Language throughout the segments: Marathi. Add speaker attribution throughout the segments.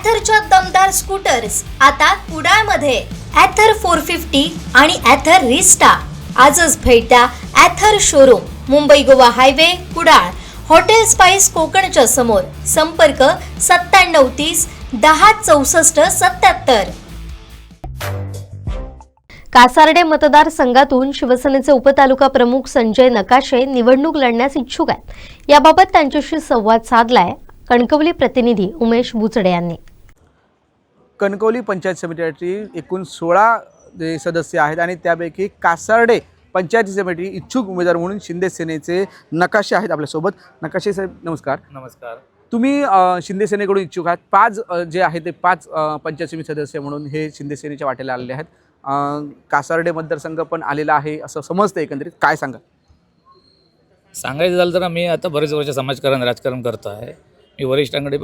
Speaker 1: ॲथरच्या दमदार स्कूटर्स आता कुडाळमध्ये. ॲथर फोर फिफ्टी आणि ॲथर रिस्टा आजच भेट द्या Ather showroom Mumbai Goa highway Kudal. Hotel spice कोकणच्या समोर. संपर्क सत्त्याण्णव तीस दहा चौसष्ट सत्याहत्तर कासार्डे मतदारसंघातून शिवसेनेचे उपतालुका प्रमुख संजय नकाशे निवडणूक लढण्यास इच्छुक आहेत. याबाबत त्यांच्याशी संवाद साधलाय कणकवली प्रतिनिधी उमेश बुचडे यांनी.
Speaker 2: कणकवली पंचायत समितीसाठी एकूण सोळा जे सदस्य आहेत आणि त्यापैकी कासार्डे पंचायती समिती इच्छुक उमेदवार म्हणून शिंदे सेनेचे नकाशे आहेत आपल्यासोबत. नकाशे साहेब नमस्कार.
Speaker 3: नमस्कार.
Speaker 2: तुम्ही शिंदे सेनेकडून इच्छुक आहात. पाच जे आहे ते पाच पंचायत समिती सदस्य म्हणून हे शिंदे सेनेच्या वाटेला आलेले आहेत. कासार्डे मतदारसंघ पण आलेला आहे असं समजतं एकंदरीत. काय सांगा
Speaker 3: सांगायचं झालं तर मी आता बरेच वर्ष समाजकारण राजकारण करतो आहे मी वरिष्ठांकडे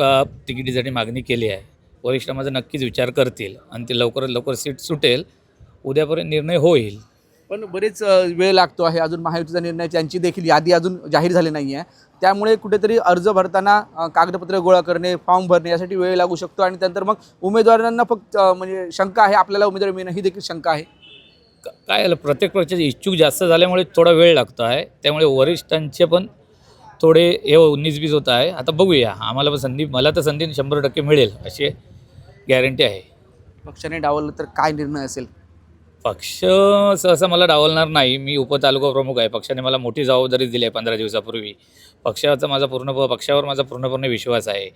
Speaker 3: तिकिटीसाठी मागणी केली आहे. वरिष्ठ माझा नक्कीच विचार करतील आणि ते लवकरात लवकर सीट सुटेल. उद्यापर्यंत निर्णय होईल.
Speaker 2: पण बरेच वेळ लागतो आहे. अजून महायुतीचा निर्णय त्यांची देखील यादी अजून जाहीर झाली नाही आहे. त्यामुळे कुठेतरी अर्ज भरताना कागदपत्र गोळा करणे फॉर्म भरणे यासाठी वेळ लागू शकतो. आणि त्यानंतर मग उमेदवारांना फक्त म्हणजे शंका आहे. आपल्याला उमेदवार मिळणं ही देखील शंका आहे.
Speaker 3: क- काय झालं? प्रत्येक पक्षाचे इच्छुक जास्त झाल्यामुळे थोडा वेळ लागतो आहे. त्यामुळे वरिष्ठांचे पण थोडे हे उन्नीस बीस होत आहे. आता बघूया. आम्हाला पण संधी मला तर संधी शंभर टक्के मिळेल अशी गॅरंटी आहे.
Speaker 2: पक्षाने डावललं तर काय निर्णय असेल?
Speaker 3: पक्ष सहसा मला डावलणार नाही. मी उपतालुका प्रमुख आहे. पक्षाने मला मोठी जबाबदारी दिली आहे पंधरा दिवसापूर्वी. पक्षाचा माझा पूर्ण पक्षावर माझा पूर्णपणे विश्वास आहे.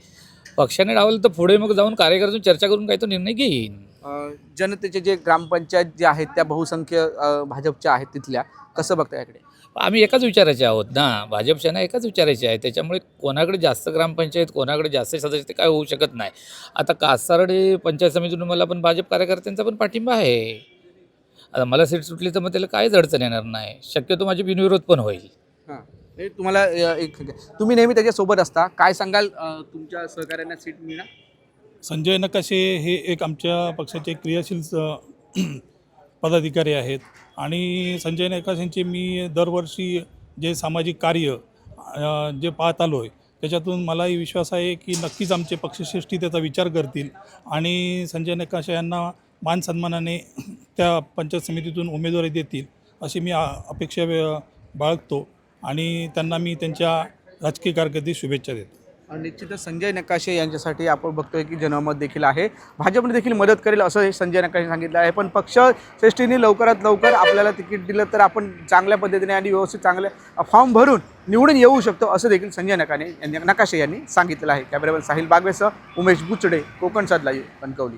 Speaker 3: पक्षाने डावलं तर पुढे मग जाऊन कार्यकर्त्यातून चर्चा करून काही तो निर्णय घेईन.
Speaker 2: जनतेचे जे ग्रामपंचायत जे आहेत त्या बहुसंख्य भाजपच्या आहेत तिथल्या कसं बघता याकडे?
Speaker 3: आम्ही एकाच विचाराचे आहोत ना. भाजपच्या ना एकाच विचारायचे आहे. त्याच्यामुळे कोणाकडे जास्त ग्रामपंचायत कोणाकडे जास्त सदस्य ते काय होऊ शकत नाही. आता कासारडे पंचायत समितीतून मला पण भाजप कार्यकर्त्यांचा पण पाठिंबा आहे. आता मला सीट सुटली तर मग त्याला काहीच अडचण येणार नाही. शक्यतो माझी बिनविरोध पण होईल.
Speaker 2: हां. हे तुम्हाला एक तुम्ही नेहमी त्याच्यासोबत असता. काय सांगाल तुमच्या सहकार्यांना सीट मिळणार
Speaker 4: संजय नकाशे हे एक आमच्या पक्षाचे क्रियाशील स- पदाधिकारी आहेत. आणि संजय नकाशेंचे मी दरवर्षी जे सामाजिक कार्य जे पाहत आलो आहे त्याच्यातून मलाही विश्वास आहे की नक्कीच आमचे पक्षश्रेष्ठी त्याचा विचार करतील. आणि संजय नकाशे यांना मान सन्मानाने त्या पंचायत समितीतून उमेदवारी देतील अशी मी अपेक्षा बाळगतो. आणि त्यांना मी त्यांच्या राजकीय कारकिर्दीत शुभेच्छा देतो.
Speaker 2: निश्चितच संजय नकाशे यांच्यासाठी आपण बघतोय की जनमत देखील आहे. भाजपने देखील मदत करेल असं हे संजय नकाशे सांगितलं आहे. पण पक्ष श्रेष्ठीने लवकरात लवकर आपल्याला तिकीट दिलं तर आपण चांगल्या पद्धतीने आणि व्यवस्थित चांगल्या फॉर्म भरून निवडून येऊ शकतो असं देखील संजय नकाने यांनी नकाशे यांनी सांगितलं आहे. कॅमेरामॅन साहिल बागवेसह उमेश बुचडे कोकण साधला कणकवली.